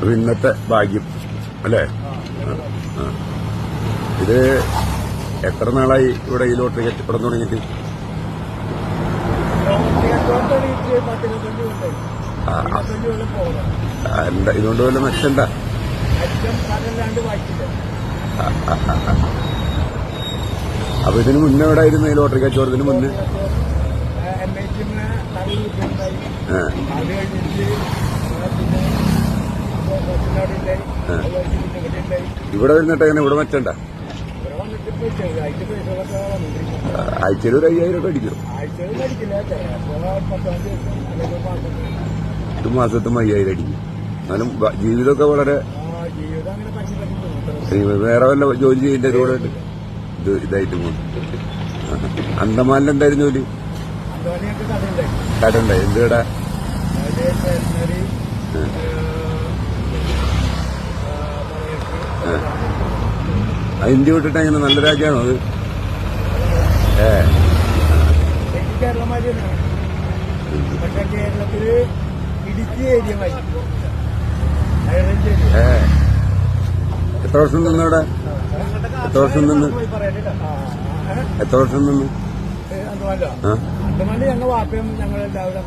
അപ്പൊ ഇന്നത്തെ ഭാഗ്യം. അല്ലേ. ഇത് എത്ര നാളായി ഇവിടെ ഈ ലോട്ടറി കച്ചവടം തുടങ്ങിയിട്ട്? ഇതുകൊണ്ട് വല്ല മെച്ചണ്ട അപ്പൊ ഇതിന് മുന്നേ എവിടെ ആയിരുന്നു ഈ ലോട്ടറി കച്ചവടത്തിന് മുന്നേ? ആ, ഇവിടെ വരുന്നിട്ട് എങ്ങനെ ഇവിടെ വെച്ചണ്ട? ആഴ്ചയിൽ ഒരു അയ്യായിരം ഒക്കെ അടിക്കും എട്ടു മാസത്തും അയ്യായിരം അടിക്കും. എന്നാലും ജീവിതമൊക്കെ വളരെ വേറെ വല്ല ജോലി ചെയ്യേണ്ട കൂടെ ഇത് ഇതായിട്ട് പോകും. അന്തമാനിൽ എന്തായിരുന്നു ജോലി? കടണ്ട എന്ത് കട ആ, ഇന്ത്യ വിട്ടിട്ട് അങ്ങനെ നല്ല രാജ്യമാണോ അത്? ഏ. പക്ഷെ കേരളത്തിൽ ഇടുക്കി ഏരിയ മതി ഏ. എത്ര വർഷം നിന്ന് അവിടെ? എത്ര വർഷം നിന്ന്? എത്ര വർഷം നിന്ന്? ഞങ്ങൾ വാപ്പയും ഞങ്ങൾ എല്ലാവരും